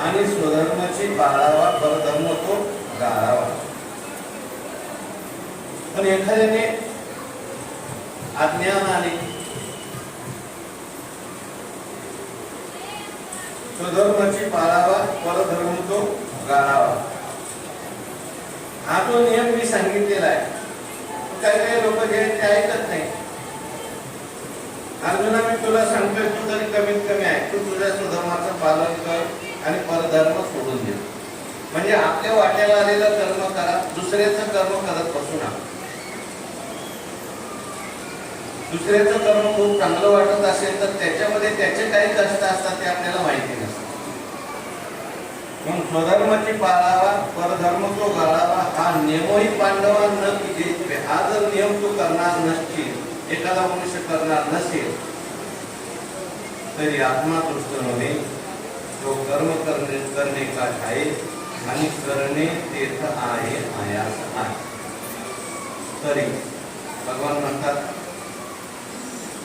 आणि स्वधर्माची बाळावा परधर्म तो गाळावा पण एखाद्याने अज्ञानाने स्वधर्माची पाळावा परधर्म तो गाळावा हा तो नियम मी सांगितलेला आहे. काही काही लोक जे ते ऐकत नाही अर्जुना मी तुला सांगतोय तू तरी कमीत कमी आहे तू तुझ्या स्वधर्माचं पालन कर आणि परधर्म सोडून दे. म्हणजे आपल्या वाट्याला आलेलं कर्म करा दुसऱ्याचं कर्म करत बसू नका. दुसऱ्याचं कर्म खूप चांगलं वाटत असेल तर त्याच्यामध्ये त्याचे काही कष्ट असतात ते आपल्याला माहिती नसतात. मग स्वधर्माची पाळावा परधर्म तो घालावा हा नियमही पांडवांना न किती हा जर नियम तू करणार नसतील एखादा मनुष्य करणार नसेल तरी आत्मा दृष्ट नव्हे तो कर्म करणे करणे का आहे आणि करणे तेथ आहे आयास आहे. तरी भगवान म्हणतात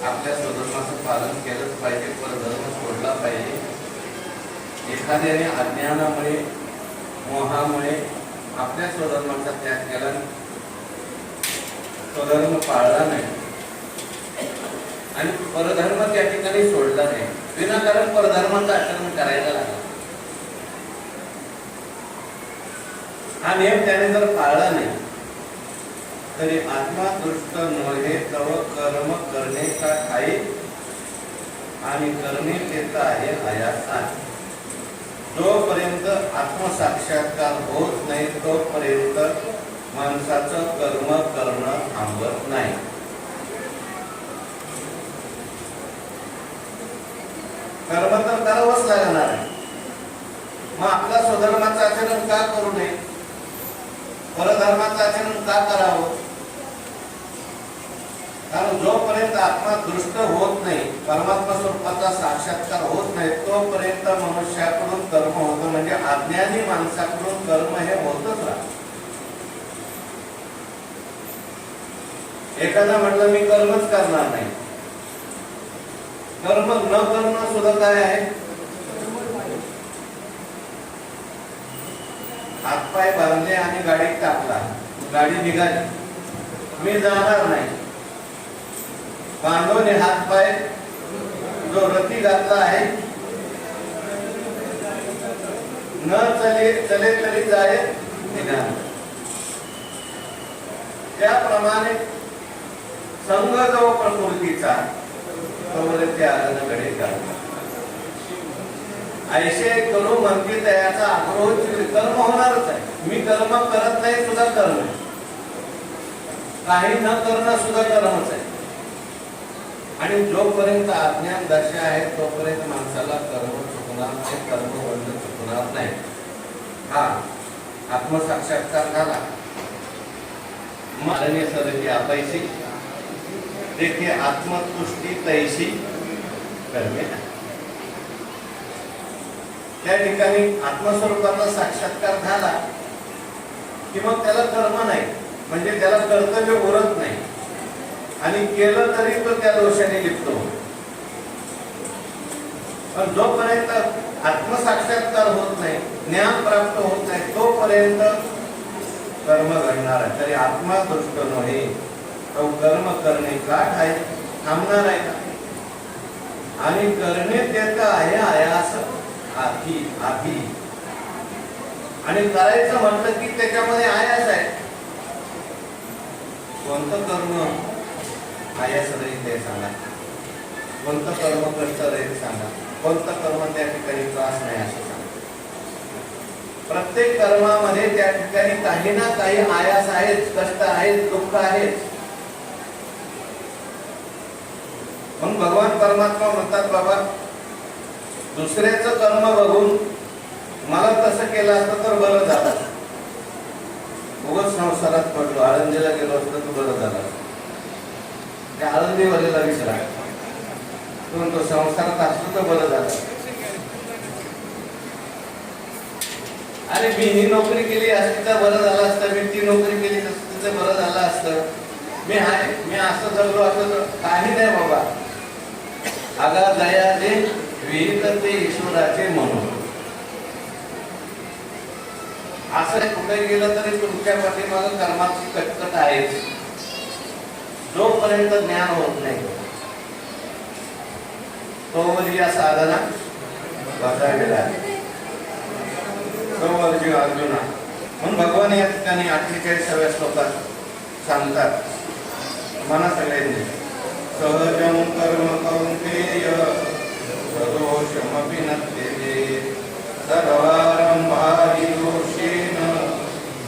आपल्या स्वधर्माचं पालन केलंच पाहिजे परधर्म सोडला पाहिजे. एखाद्याने अज्ञानामुळे मोहामुळे आपल्या स्वधर्माचा त्याग केला स्वधर्म पाळला नाही. आणि परधर्म त्या ठिकाणी सोडला नाही. विनाकारण परधर्माचं आचरण करायला लागला. हा नियम त्याने जर पाळला नाही तरी आत्मा दृष्ट नव्हे तव कर्म करणे का आहे आणि करणे तेच आहे आयास जोपर्यंत आत्मसाक्षात्कार होत नाही तोपर्यंत माणसाचं कर्म करणं थांबत नाही. कर्म तर करावंच लागणार आहे. मग आपला स्वधर्माचं आचरण का करू नये? परधर्माचं आचरण का करावं? कारण जोपर्यंत आत्मा दृष्ट होत नाही परमात्मा स्वरूपाचा साक्षात्कार होत नाही तोपर्यंत मनुष्याकडून कर्म होतं. म्हणजे अज्ञानी माणसाकडून कर्म हे होतच राहत. एखादा म्हटलं मी कर्मच करणार नाही. कर्म न करणं सुद्धा काय आहे? हातपाय बांधले आणि गाडीत टाकला गाडी निघाली. मी जाणार नाही. बांधवने हातपाय जो रती घातला आहे न चले चले तरी जाय निघाल. त्याप्रमाणे संघ जो प्रकृतीचा तोवर ते आनंदकडे जातो ऐशे करू म्हणते त्याचा आग्रह कर्म होणारच आहे. मी कर्म करत नाही सुद्धा कर्म आहे. काही न करणं सुद्धा कर्मच आहे. आणि जोपर्यंत अज्ञान दशा आहे तोपर्यंत माणसाला कर्म चुकणार नाही कर्म बंध चुकणार नाही. हा आत्मसाक्षात्कार झाला. माननीय सदस्य अपैशी देखील आत्मतुष्टी तैशी करणे त्या ठिकाणी आत्मस्वरूपाचा साक्षात्कार झाला की मग त्याला कर्म नाही म्हणजे त्याला कर्तव्य उरत नाही. आणि केलं तरी तो त्या दोषाने लिप्त होतो. पण जोपर्यंत आत्मसाक्षात्कार होत नाही ज्ञान प्राप्त होत नाही तोपर्यंत कर्म घडणार आहे. तरी आत्मा दृष्ट नव्हे. तो कर्म करणे गाठ आहे थांबणार आहे का? आणि करणे त्याचं आहे आयास आधी आधी. आणि करायचं म्हटलं की त्याच्यामध्ये आयास आहे. कोणतं कर्म आयास रहित ते सांगा. कोणतं कर्म कष्ट रहित सांगा. कोणतं कर्म त्या ठिकाणी त्रास नाही असं सांगा. प्रत्येक कर्मामध्ये त्या ठिकाणी काही ना काही आयास आहेत कष्ट आहेत दुःख आहेत. म्हणून भगवान परमात्मा म्हणतात बाबा दुसऱ्याचं कर्म बघून मला तसं केलं असतं तर बरं झालं. उगच संसारात पडलो आळंदीला गेलो असतं तर बरं झालं. त्या आळंदीवालीला विसरा. तो म्हणतो संसारात असतो तर बरं झालं. अरे मी ही नोकरी केली असती तर बरं झालं असतं मी ती नोकरी केली असती तर बरं झालं असतं. मी आहे मी असं जगलो असं तर काही नाही आगा दयाले विहित ते ईश्वराचे म्हणून. असं कुठे गेलं तरी तुमच्या पाठीमागं कर्माची कटकट आहेच. जोपर्यंत ज्ञान होत नाही तोवर या साधना बसावेला तोवर जीव अर्जुना. म्हणून भगवान या ठिकाणी अठ्ठेचाळीसाव्या श्लोकात सांगतात मना सगळ्यांनी सहजं कर्म कौन्तेय सदोषमपि न त्यजे सर्वारंभारि दोषेण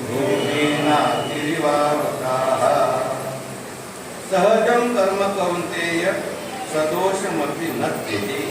भूमीनातिरिवावताः सहजं कर्म कौन्तेय सदोषमपि न त्यजे